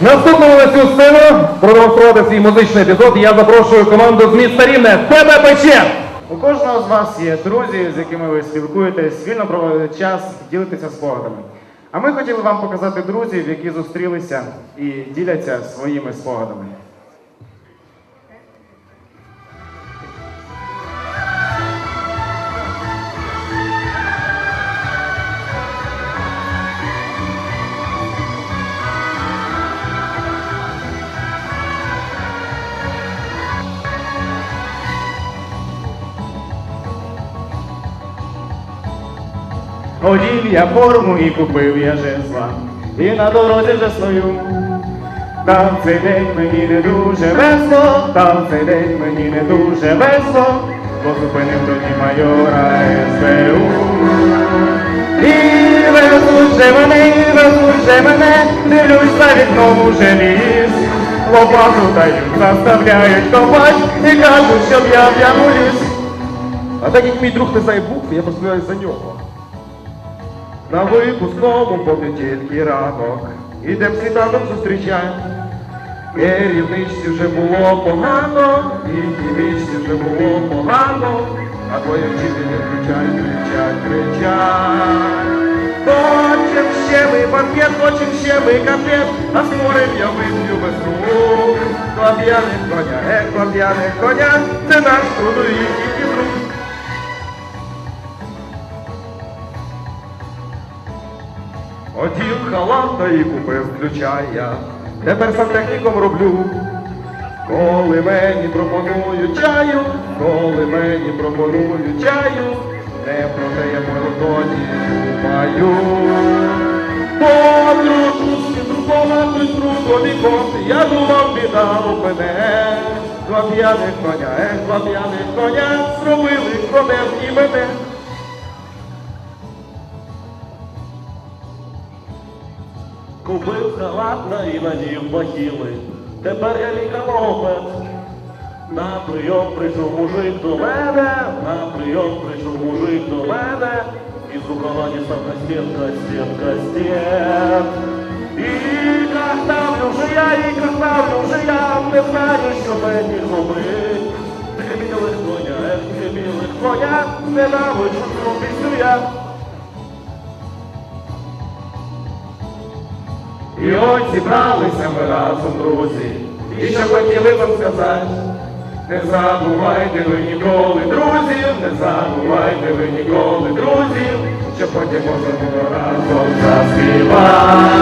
Наступному на цю сцену продемонструвати свій музичний епізод. Я запрошую команду з міста Рівне. Тебе пече! У кожного з вас є друзі, з якими ви спілкуєтесь, вільно проводите час, ділитеся спогадами. А ми хотіли вам показати друзів, які зустрілися і діляться своїми спогадами. Одів я форму і купив я жезла, і на дорозі вже стою. Та в цей день мені не дуже весело, та в цей день мені не дуже весело, бо зупинив тоді майора СБУ. І везуть же мене, везуть же мене, дивлюсь за вікном уже ліс. Лопату дають, заставляють копать і кажуть, щоб я в яму ліз. А так як мій друг не знає букв, я поспіваюсь за нього. На випускному поки тільки ранок, ідем світанок зустрічай. Керівничці вже було погано, і дівічці вже було погано, а твої вчителі кричать, кричать, кричать. Хочем ще ми банкет, хочем ще ми конфет, а скорим я вип'ю без рук. Два п'яних коня, е, два коня, це наш трудовий друг. Одів халат та і купив ключа я. Тепер сантехніком роблю. Коли мені пропонують чаю, коли мені пропонують чаю, не про те я молодоні думаю. Подружку друковати другу вікон, я думав, біда мене. Два п'яних коня, е, два п'яних коня, зробили конем і мене. Купив халат на і надів бахіли. Тепер я лікар-лопет. На прийом прийшов мужик до мене, на прийом прийшов мужик до мене. І з рукава дістав кастет, кастет, кастет. І картавлю вже я, і картавлю вже я, не знаю, що мені робить. Три білих коня, ех, три білих коня, ненавиджу цю пісню я. І от зібралися ми разом, друзі, і що хотіли вам сказати. Не забувайте ви ніколи друзів, не забувайте ви ніколи друзів, що потім можемо разом заспівати.